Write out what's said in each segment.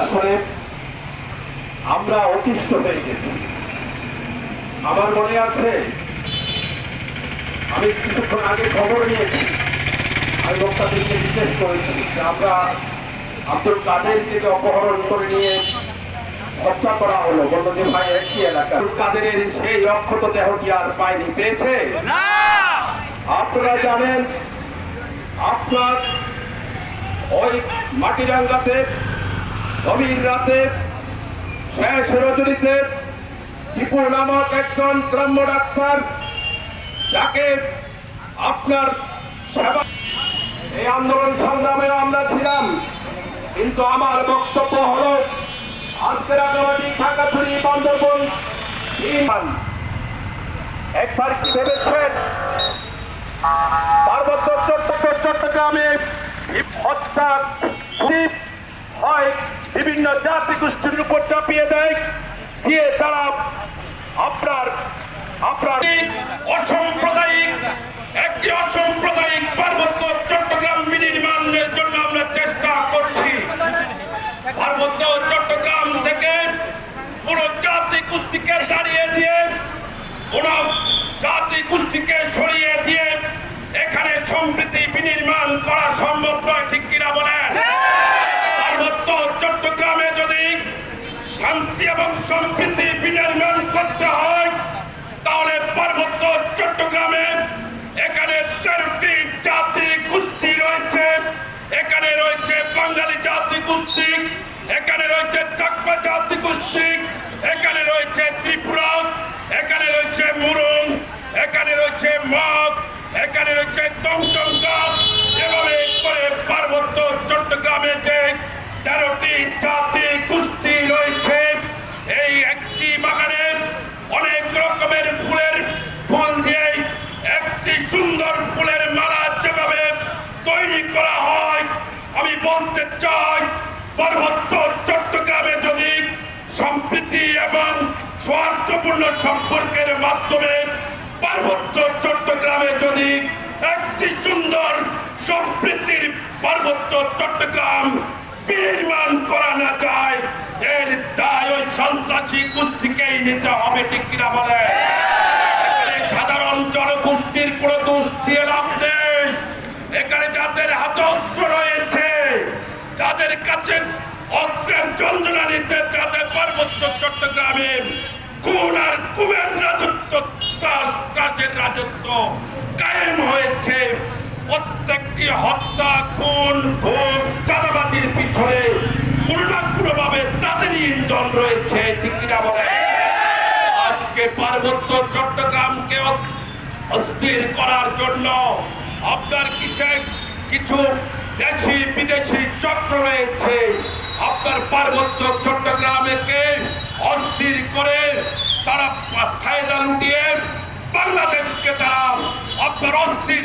আসলে আমরা অতিষ্ঠ হয়ে গেছি। আমার মনে আছে, আমি কিছুক্ষণ আগে খবর নিয়েছি। আমি লোকটাদেরকে জিজ্ঞেস করেছি যে আমরা আব্দুল কাদেরকে অপহরণ করে নিয়ে হত্যা করা হলো, বলল যে ভাই, একই এলাকা। কাদেরের সেই অক্ষত দেহটি আর পায়নি, পেয়েছে? আপনারা জানেন, আপনার ওই মাটিরাঙ্গাতে গভীর রাতে, শেষ রজনীতে টিপুর নামক একজন গ্রাম্য ডাক্তার যাকে আপনার সেবা এই আন্দোলন সংগ্রামে আমরা ছিলাম, কিন্তু আমার বক্তব্য হল, আজকের আগামী ঢাকা ঢাকাছড়ি বান্দরবন একবার ভেবেছেন? পার্বত্য চট্টগ্রাম হত্যা হয়, বিভিন্ন জাতি গোষ্ঠীর উপর চাপিয়ে দেয়। দিয়ে তারা আপনার আপনার অসাম্প্রদায়িক, একটি অসাম্প্রদায়িক পার্বত্য চট্টগ্রাম বিনির্মাণের জন্য আমরা চেষ্টা করছি। পার্বত্য চট্টগ্রাম থেকে পুরো জাতি কুস্তিকে দাঁড়িয়ে দিয়ে কোন জাতি কুস্তিকে সরিয়ে বিনির্মাণ করা সম্ভব নয়, ঠিক কিনা বলেন? পার্বত্য চট্টগ্রামে যদি শান্তি এবং সম্প্রীতি বিনির্মাণ করতে হয়, তাহলে পার্বত্য চট্টগ্রামে এখানে তেরোটি জাতি গোষ্ঠী রয়েছে। এখানে রয়েছে বাঙালি জাতি গোষ্ঠী, এখানে রয়েছে চাকমা জাতি গোষ্ঠী, এখানে রয়েছে ত্রিপুরা, এখানে রয়েছে মুরুং, এখানে রয়েছে মগ, এখানে রয়েছে দংচঙ্কা করে পার্বত্য চট্টগ্রামে যে তেরোটি জাতি গোষ্ঠী রয়েছে, এই একটি বাগানে অনেক রকমের ফুলের ফুল দিয়ে একটি সুন্দর ফুলের মালা যেভাবে তৈরি করা হয়, আমি বলতে চাই পার্বত্য চট্টগ্রামে যদি সম্প্রীতি এবং স্বার্থপূর্ণ সম্পর্কের মাধ্যমে পার্বত্য চট্টগ্রামে যদি একটি সুন্দর সম্প্রীতির পার্বত্য চট্টগ্রাম বিনির্মাণ করা না যায়। এর দায় ওই সন্ত্রাসী গোষ্ঠীকেই নিতে হবে, ঠিক কিনা বলে? সাধারণ জনগোষ্ঠীর কোনো দোষ দিয়ে লাভ নেই। এখানে যাদের হাতে অস্ত্র রয়েছে, যাদের কাছে অস্ত্রের যন্ত্রণা নিতে যাদের পার্বত্য চট্টগ্রামে কোন আর কুমের রাজত্ব রাজত্ব কায়েম হয়েছে। প্রত্যেকটি হত্যা, খুন ভোগ চাঁদাবাজির পিছনে কোনো তাদেরই ইন্ধন রয়েছে, ঠিক কিনা বলে আজকে পার্বত্য চট্টগ্রামকে অস্থির করার জন্য আপনার কিছু কিছু দেশি, বিদেশি চক্র রয়েছে। আপনার পার্বত্য চট্টগ্রামকে অস্থির করে তারা ফায়দা লুটিয়ে বাংলাদেশকে তারা আপনার অস্থির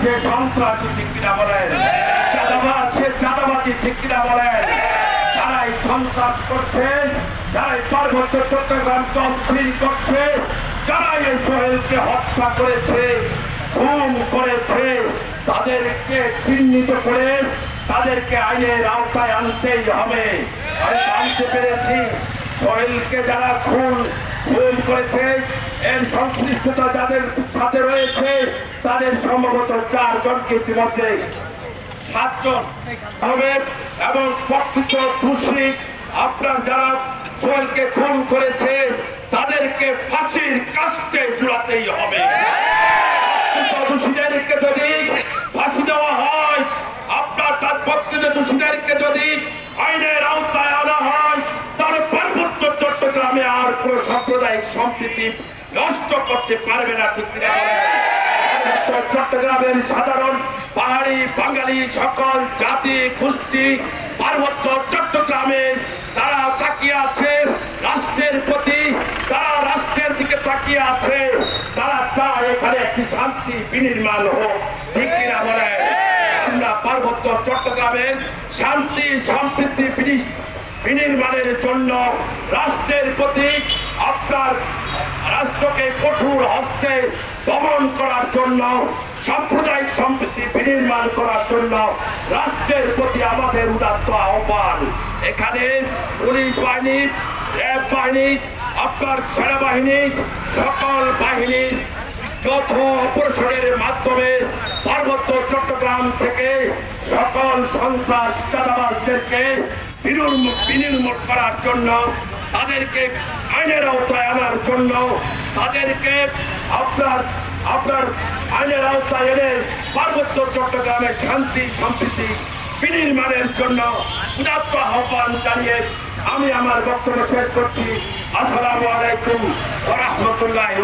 সে সন্ত্রাসী ঠিক কিনা বলেন? চাঁদাবাজ, সে চাঁদাবাজি ঠিক কিনা বলেন? যারা এই সন্ত্রাস করছে যারা এই পার্বত্য চট্টগ্রামকে অস্থির করছে যারা এই সোহেলকে হত্যা করেছে, খুন করেছে, তাদেরকে চিহ্নিত করে তাদেরকে আইনের আওতায় আনতেই হবে। আমি জানতে পেরেছি, সোহেলকে যারা খুন খুন করেছে এর সংশ্লিষ্টতা যাদের সাথে রয়েছে, তাদের সম্ভবত চারজনকে ইতিমধ্যে সাতজন এবং প্রকৃত দোষী আপনার যারা সোহেলকে খুন করেছে, তাদেরকে ফাঁসির কাস্টে জুড়াতেই হবে। দোষীদেরকে যদি ফাঁসি দেওয়া হয়, আপনার তার প্রকৃত দোষীদেরকে যদি সাম্প্রদায়িক সম্প্রীতি নষ্ট করতে পারবে না ঠিক চট্টগ্রামের সাধারণ পাহাড়ি, বাঙালি সকল জাতি, গোষ্ঠী, পার্বত্য চট্টগ্রামে তারা তাকিয়ে আছে রাষ্ট্রের প্রতি, তারা রাষ্ট্রের দিকে তাকিয়ে আছে। তারা চায় এখানে একটি শান্তি বিনির্মাণ হোক, ঠিক কিনা বলে আমরা পার্বত্য চট্টগ্রামের শান্তি সম্পৃক্তি বিনি- বিনির্মাণের জন্য রাষ্ট্রের প্রতি আপনার রাষ্ট্রকে কঠোর হস্তে দমন করার জন্য, সাম্প্রদায়িক সম্পৃক্তি বিনির্মাণ করার জন্য রাষ্ট্রের প্রতি আমাদের উদাত্ত আহ্বান। এখানে পুলিশ বাহিনী, র্যাব বাহিনী, আপনার সেনাবাহিনী, সকল বাহিনীর যৌথ অপারেশনের মাধ্যমে পার্বত্য চট্টগ্রাম থেকে সকল সন্ত্রাস চাঁদাবাজদেরকে বিনির্মূল করার জন্য, তাদেরকে আইনের আওতায় আনার জন্য, তাদেরকে আপনার আপনার আইনের আওতায় এনে পার্বত্য চট্টগ্রামে শান্তি, সম্প্রীতি, বিনির্মাণের জন্য উদাত্ত আহ্বান জানিয়ে আমি আমার বক্তব্য শেষ করছি। আসসালামু আলাইকুম রাহমাতুল্লাহি